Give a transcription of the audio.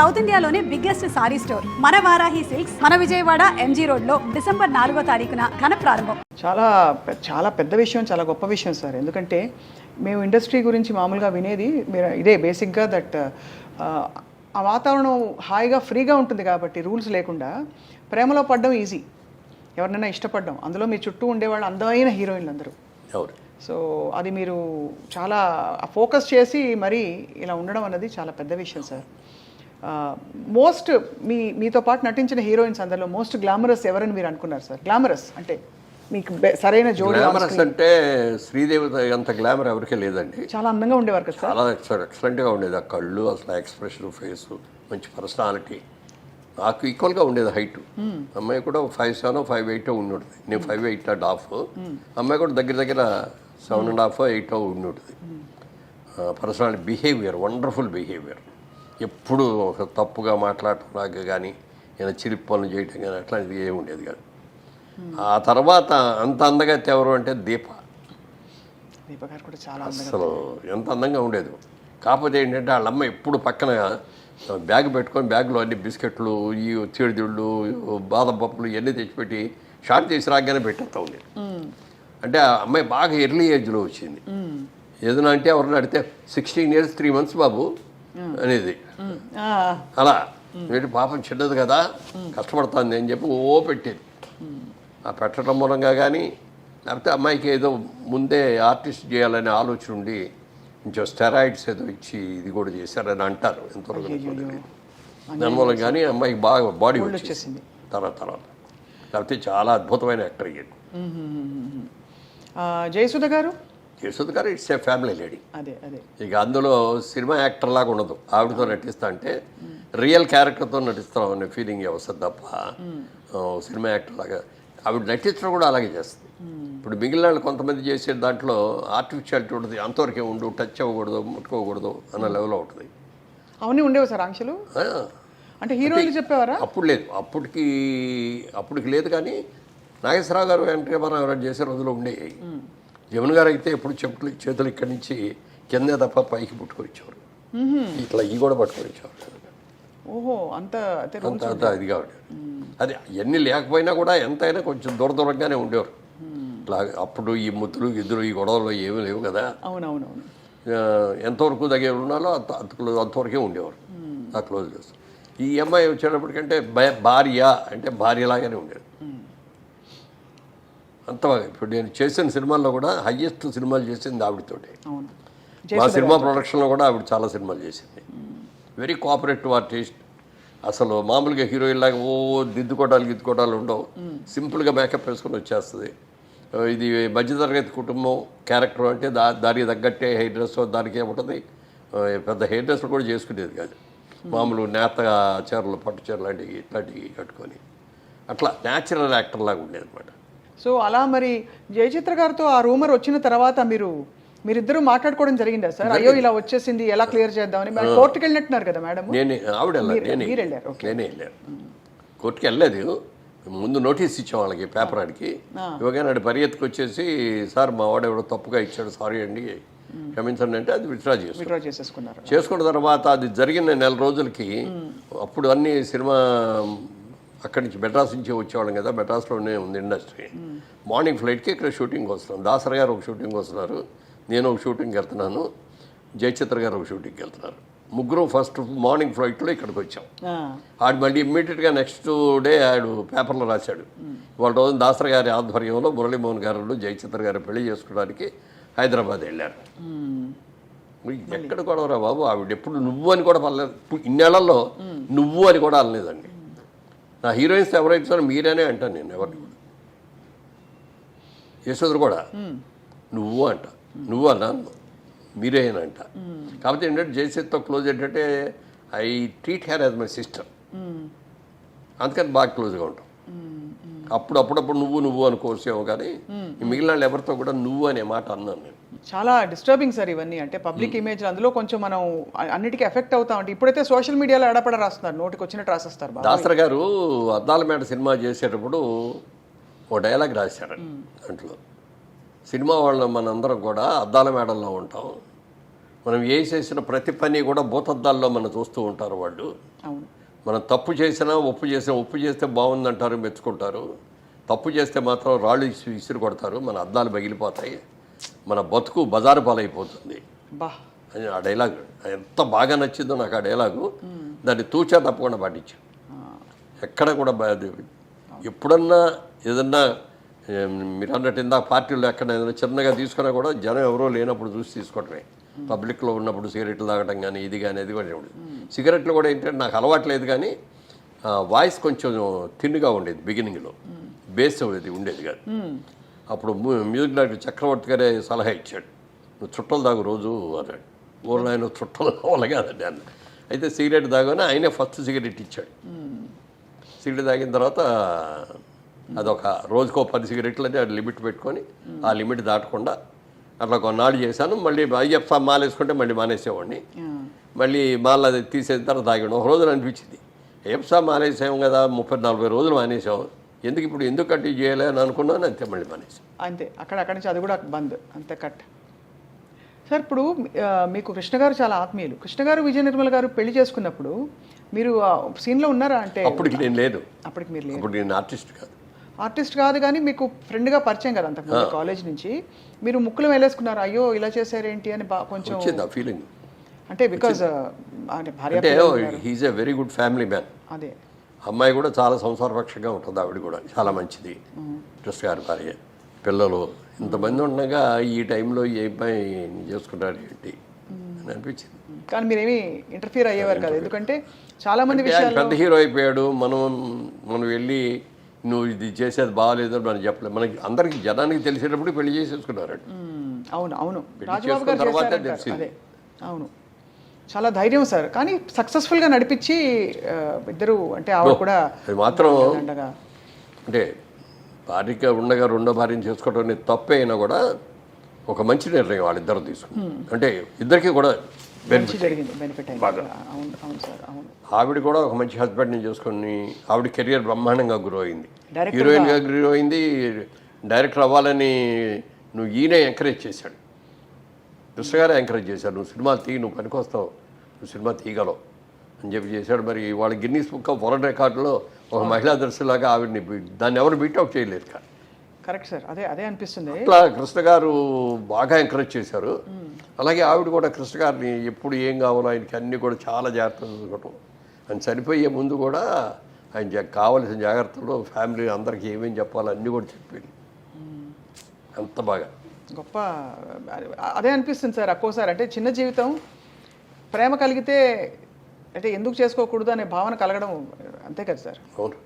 South ఇండియాలోనే biggest sorry store. మన Varahi silks మన విజయవాడ ఎంజీ రోడ్లో డిసెంబర్ నాలుగో తారీఖున ఘన ప్రారంభం. చాలా చాలా పెద్ద విషయం చాలా గొప్ప విషయం సార్. ఎందుకంటే మేము ఇండస్ట్రీ గురించి మామూలుగా వినేది మీరు ఇదే బేసిక్గా దట్ ఆ వాతావరణం హాయిగా ఫ్రీగా ఉంటుంది కాబట్టి రూల్స్ లేకుండా ప్రేమలో పడడం ఈజీ. ఎవరినైనా ఇష్టపడడం. అందులో మీ చుట్టూ ఉండేవాళ్ళు అందమైన హీరోయిన్లు అందరూ. సో అది మీరు చాలా ఫోకస్ చేసి మరీ ఇలా ఉండడం అన్నది చాలా పెద్ద విషయం సార్. మోస్ట్ మీ మీతో పాటు నటించిన హీరోయిన్స్ అందరిలో మోస్ట్ గ్లామరస్ ఎవరని మీరు అనుకున్నారు సార్ గ్లామరస్ అంటే మీకు సరైన జోడి గ్లామరస్ అంటే శ్రీదేవి అంత గ్లామర్ ఎవరికీ లేదండి. చాలా అందంగా ఉండేవారు కదా సార్ చాలా ఎక్సలెంట్ ఎక్సలెంట్గా ఉండేది. ఆ కళ్ళు అసలు ఎక్స్ప్రెషన్ ఫేస్ మంచి పర్సనాలిటీ నాకు ఈక్వల్గా ఉండేది హైట్ అమ్మాయి కూడా ఫైవ్ సెవెన్ ఫైవ్ ఎయిట్ ఉండేది నేను ఫైవ్ ఎయిట్ అండ్ హాఫ్ అమ్మాయి కూడా దగ్గర దగ్గర సెవెన్ అండ్ హాఫ్ ఎయిట్ ఉండేది పర్సనాలిటీ బిహేవియర్ వండర్ఫుల్ బిహేవియర్ ఎప్పుడు ఒక తప్పుగా మాట్లాడటం నాకు కానీ ఏదైనా చిలిపి పనులు చేయటం కానీ అట్లాంటిది ఏమి ఉండేది కాదు. ఆ తర్వాత అంత అందగా ఎవరు అంటే దీప. దీప గారు కూడా చాలా అసలు ఎంత అందంగా ఉండేది. కాకపోతే ఏంటంటే వాళ్ళ అమ్మ ఎప్పుడు పక్కన బ్యాగ్ పెట్టుకొని బ్యాగ్లో అన్ని బిస్కెట్లు ఈ చీడిదిళ్ళు బాదం పప్పులు ఇవన్నీ తెచ్చిపెట్టి షార్ట్ చేసి రాగానే పెట్టేస్తా ఉండేది. అంటే ఆ అమ్మాయి బాగా ఎర్లీ ఏజ్లో వచ్చింది. ఏదైనా అంటే ఎవరిని అడిగితే సిక్స్టీన్ ఇయర్స్ త్రీ మంత్స్ బాబు అనేది. అలా. ఏంటి పాపం చిన్నది కదా కష్టపడుతుంది అని చెప్పి ఓ పెట్టేది. ఆ పెట్టడం మూలంగా కానీ లేకపోతే అమ్మాయికి ఏదో ముందే ఆర్టిస్ట్ చేయాలనే ఆలోచన ఉండి కొంచెం స్టెరాయిడ్స్ ఏదో ఇచ్చి ఇది కూడా చేశారని అంటారు ఎంతవరకు. దాని మూలం కానీ అమ్మాయికి బాగా బాడీ వచ్చేసింది. తర్వాత తర్వాత. లేకపోతే చాలా అద్భుతమైన యాక్టర్ అయ్యేది జయసుధ గారు? యశోద్ గారు ఇట్స్ ఏ ఫ్యామిలీ లేడీ అదే అదే. ఇక అందులో సినిమా యాక్టర్ లాగా ఉండదు. ఆవిడతో నటిస్తా అంటే రియల్ క్యారెక్టర్తో నటిస్తాం అనే ఫీలింగ్ వస్తుంది తప్ప సినిమా యాక్టర్ లాగా ఆవిడ నటించడం కూడా అలాగే చేస్తుంది. ఇప్పుడు మిగిలిన వాళ్ళు కొంతమంది చేసే దాంట్లో ఆర్టిఫిషియాలిటీ ఉంటుంది. అంతవరకే ఉండు టచ్ అవ్వకూడదు ముట్టుకోకూడదు అన్న లెవెల్లో ఉంటుంది. అవన్నీ ఉండేవి సార్ ఆంక్షలు? అంటే హీరోయిన్లు చెప్పేవారా? అప్పుడు లేదు. అప్పటికి అప్పటికి లేదు కానీ నాగేశ్వరరావు గారు వెంకట రామారావు గారు చేసే రోజులు ఉండేవి. జమున గారు అయితే ఎప్పుడు చెప్పులు చేతులు ఇక్కడి నుంచి కిందే తప్ప పైకి పుట్టుకొచ్చేవారు. ఇట్లా ఈ కూడా పట్టుకొచ్చేవారు. ఓహో అంత అంత ఉండేది. అది ఎన్ని లేకపోయినా కూడా ఎంతైనా కొంచెం దూర దూరంగానే ఉండేవారు. ఇట్లా అప్పుడు ఈ ముద్దులు ఇద్దరు ఈ గొడవలు ఏమీ లేవు కదా. అవునవునవును. ఎంతవరకు దగ్గర ఉన్నాలో అంత క్లోజ్ అంతవరకే ఉండేవారు. ఆ క్లోజ్ చేస్తారు. ఈ అమ్మాయి వచ్చేటప్పటికంటే భార్య అంటే భార్యలాగానే ఉండేది. అంత ఇప్పుడు నేను చేసిన సినిమాల్లో కూడా హయ్యెస్ట్ సినిమాలు చేసింది ఆవిడతోటే. మా సినిమా ప్రొడక్షన్లో కూడా ఆవిడ చాలా సినిమాలు చేసింది. Very cooperative artist. అసలు మామూలుగా హీరోయిన్ లాగా ఓ దిద్దుకోవడాలు గిద్దుకోవడాలు ఉండవు. సింపుల్గా మేకప్ వేసుకొని వచ్చేస్తుంది. ఇది మధ్యతరగతి కుటుంబం క్యారెక్టర్ అంటే దా దానికి తగ్గట్టే హెయిర్ డ్రెస్ దానికి ఏముంటుంది? పెద్ద హెయిర్ డ్రెస్ కూడా చేసుకునేది కాదు. మామూలు నేత చీరలు పట్టు చీరలు లాంటివి ఇట్లాంటివి కట్టుకొని. అట్లా న్యాచురల్ యాక్టర్ లాగా ఉండేది అనమాట సో అలా మరి జయచిత్ర గారితో ఆ రూమర్ వచ్చిన తర్వాత మీరు మీరిద్దరూ మాట్లాడుకోవడం జరిగిందా సార్? అయ్యో ఇలా వచ్చేసింది ఎలా క్లియర్ చేద్దామని? మరి కోర్టుకి వెళ్ళినట్టున్నారు కదా మేడం? నేనే ఆవిడ మీరు- వెళ్ళారు. నేనే వెళ్ళాను కోర్టుకి వెళ్ళలేదు. ముందు నోటీస్ ఇచ్చాం వాళ్ళకి పేపర్ ఆడికి. ఇవ్వగానే ఆడు పరిగెత్తుకు వచ్చేసి సార్ మా వాడు ఎవడో తప్పుగా ఇచ్చాడు సారీ అండి. క్షమించండి అంటే అది విత్డ్రా చేసుకున్నాం విత్డ్రా చేసేసుకున్నారు. చేసుకున్న తర్వాత అది జరిగిన నెల రోజులకి అప్పుడు అన్ని సినిమా అక్కడి నుంచి మెడ్రాస్ నుంచి వచ్చేవాళ్ళం కదా మెడ్రాస్లోనే ఉంది ఇండస్ట్రీ. మార్నింగ్ ఫ్లైట్కి ఇక్కడ షూటింగ్ వస్తున్నాం. దాసరి గారు ఒక షూటింగ్ వస్తున్నారు నేను ఒక షూటింగ్కి వెళ్తున్నాను జయచిత్ర గారు ఒక షూటింగ్కి వెళ్తున్నారు. ముగ్గురు ఫస్ట్ మార్నింగ్ ఫ్లైట్లో ఇక్కడికి వచ్చాం. ఆడు మళ్ళీ ఇమ్మీడియట్గా నెక్స్ట్ డే ఆడు పేపర్లో రాశాడు. వాళ్ళ రోజు దాసర గారి ఆధ్వర్యంలో మురళీమోహన్ గారు జయచిత్ర గారు పెళ్ళి చేసుకోవడానికి హైదరాబాద్ వెళ్ళారు. ఎక్కడ గొడవరా బాబు ఆవిడ ఎప్పుడు నువ్వు అని కూడా పర్లేదు. ఇన్నేళ్ళలో నువ్వు అని కూడా అనలేదండి. నా హీరోయిన్స్ ఎవరైతే సరే మీరేనే అంటాను నేను ఎవరిని కూడా. యశోదరు కూడా నువ్వు అంట నువ్వు అన్నాను మీరే అని అంట. కాకపోతే ఏంటంటే జయసేత్తో క్లోజ్ ఏంటంటే I treat her as my sister. అందుకని బాగా క్లోజ్గా ఉంటాం. అప్పుడు అప్పుడప్పుడు నువ్వు నువ్వు అనుకోవచ్చేమో కానీ మిగిలిన వాళ్ళు ఎవరితో కూడా నువ్వు అనే మాట అన్నాను నేను. చాలా డిస్టర్బింగ్ సార్ ఇవన్నీ. అంటే పబ్లిక్ ఇమేజ్ అందులో కొంచెం మనం అన్నిటికీ ఎఫెక్ట్ అవుతా ఉంటాయి. ఇప్పుడైతే సోషల్ మీడియాలో ఎడపడ రాస్తున్నారు. నోటికి వచ్చినట్టు రాసేస్తారు దాసరి గారు అద్దాల మేడ సినిమా చేసేటప్పుడు ఓ డైలాగ్ రాశారు దాంట్లో. సినిమా వాళ్ళం మనందరం కూడా అద్దాల మేడల్లో ఉంటాం. మనం ఏ చేసిన ప్రతి పని కూడా భూతద్దాల్లో మనం చూస్తూ ఉంటారు వాళ్ళు. మనం తప్పు చేసినా ఒప్పు చేసినా ఒప్పు చేస్తే బాగుందంటారు మెచ్చుకుంటారు. తప్పు చేస్తే మాత్రం రాళ్ళు విసిరి కొడతారు. మన అద్దాలు పగిలిపోతాయి మన బతుకు బజారు పాలైపోతుంది. అని ఆ డైలాగ్ ఎంత బాగా నచ్చిందో నాకు ఆ డైలాగు దాన్ని తూచా తప్పకుండా పాటించాను ఎక్కడ కూడా ఎప్పుడన్నా ఏదన్నా మీరు అన్నట్టు ఇందాక పార్టీలో ఎక్కడ ఏదైనా చిన్నగా తీసుకున్నా కూడా జనం ఎవరో లేనప్పుడు చూసి తీసుకోవటమే. పబ్లిక్లో ఉన్నప్పుడు సిగరెట్లు తాగటం కానీ ఇది కానీ అది కూడా ఉండేది సిగరెట్లు కూడా ఏంటంటే నాకు అలవాట్లేదు కానీ వాయిస్ కొంచెం తిన్నుగా ఉండేది బిగినింగ్లో. బేస్ అది ఉండేది కాదు. అప్పుడు మ్యూ- మ్యూజిక్ డైరెక్టర్ చక్రవర్తి గారే సలహా ఇచ్చాడు. నువ్వు చుట్టలు తాగు రోజు అన్నాడు. ఊళ్ళో ఆయన చుట్టలు కావాలి కాదండి అన్న అయితే సిగరెట్ తాగానే ఆయనే ఫస్ట్ సిగరెట్ ఇచ్చాడు సిగరెట్ తాగిన తర్వాత అదొక రోజుకో పది సిగరెట్లు అని అది లిమిట్ పెట్టుకొని ఆ లిమిట్ దాటకుండా అట్లా కొన్నాళ్ళు చేశాను. మళ్ళీ అయ్యప్ప మాల వేసుకుంటే మళ్ళీ మానేసేవాడిని. మళ్ళీ మాల అది తీసేసిన తర్వాత తాగాడు ఒక రోజున అనిపించింది. అయ్యప్ప మానేసాం కదా ముప్పై నలభై రోజులు మానేసాం ఎందుకు ఇప్పుడు ఎందుకు కట్టి చేయలే అని అనుకున్నాను అంతే మళ్ళీ మానేసాం. అంతే. అక్కడ అక్కడి నుంచి అది కూడా బంద్. అంతే కట్. సార్ ఇప్పుడు మీకు కృష్ణ గారు చాలా ఆత్మీయులు. కృష్ణ గారు విజయ నిర్మల్ గారు పెళ్ళి చేసుకున్నప్పుడు మీరు సీన్లో ఉన్నారా అంటే? అప్పటికి నేను లేదు. అప్పటికి మీరు అప్పుడు నేను ఆర్టిస్ట్ కాదు. ఆర్టిస్ట్ కాదు కానీ మీకు ఫ్రెండ్గా పరిచయం కదా అంతకుముందు కాలేజ్ నుంచి. మీరు ముక్కులు వేలేసుకున్నారు అయ్యో ఇలా చేశారేంటి అని కొంచెం ఫీలింగ్ అంటే బికాజ్ అంటే. He's a very good family man అదే. అమ్మాయి కూడా చాలా సంసారపక్షంగా ఉంటుంది ఆవిడ కూడా చాలా మంచిది. కృష్ణ గారి భార్య. పిల్లలు ఇంతమంది ఉండగా ఈ టైంలో ఈ అబ్బాయి చేసుకుంటాడు ఏంటి అని అనిపించింది. కానీ మీరేమి ఇంటర్ఫియర్ అయ్యేవారు కదా. ఎందుకంటే చాలా మంది విషయాలు పెద్ద హీరో అయిపోయాడు. మనం మనం వెళ్ళి నువ్వు ఇది చేసేది బాగాలేదు అని మనం చెప్పలేదు మనకి అందరికి జనానికి తెలిసేటప్పుడు పెళ్ళి చేసేసుకున్నారు. అవును అవును. తర్వాతే. తెలిసింది. అవును. చాలా ధైర్యం సార్. కానీ సక్సెస్ఫుల్గా నడిపించి ఇద్దరు అంటే ఆవిడ కూడా అది మాత్రం అంటే భార్యగా ఉండగా రెండో భార్యను చేసుకోవడం అనేది తప్పే అయినా కూడా ఒక మంచి నిర్ణయం వాళ్ళిద్దరు తీసుకున్నారు అంటే ఇద్దరికి కూడా ఆవిడ కూడా ఒక మంచి హస్బెండ్ని చేసుకొని ఆవిడ కెరియర్ బ్రహ్మాండంగా గ్రో అయింది. హీరోయిన్గా గ్రో అయింది డైరెక్టర్ అవ్వాలని నువ్వు ఈయనే ఎంకరేజ్ చేశాడు. కృష్ణ గారే ఎంకరేజ్ చేశాడు నువ్వు సినిమాలు తీ నువ్వు పనికొస్తావు సినిమా తీయగలవు అని చెప్పి చేశాడు. మరి వాళ్ళ గిన్నీస్ బుక్ ఆఫ్ వరల్డ్ రికార్డులో ఒక మహిళా దర్శిలాగా ఆవిడని దాన్ని ఎవరు బీట్అవుట్ చేయలేరు కానీ. Correct sir. అదే అదే అనిపిస్తుంది. అట్లా కృష్ణ గారు బాగా ఎంకరేజ్ చేశారు. అలాగే ఆవిడ కూడా కృష్ణ గారిని ఎప్పుడు ఏం కావాలో ఆయనకి అన్ని కూడా చాలా జాగ్రత్తలు చూసుకోవటం. ఆయన చనిపోయే ముందు కూడా ఆయన కావలసిన జాగ్రత్తలు ఫ్యామిలీ అందరికీ ఏమేం చెప్పాలో అన్నీ కూడా చెప్పింది అంత బాగా. గొప్ప అదే అనిపిస్తుంది సార్. ఒక్కోసారి అంటే చిన్న జీవితం ప్రేమ కలిగితే అంటే ఎందుకు చేసుకోకూడదు అనే భావన కలగడం అంతే కదా సార్? అవును.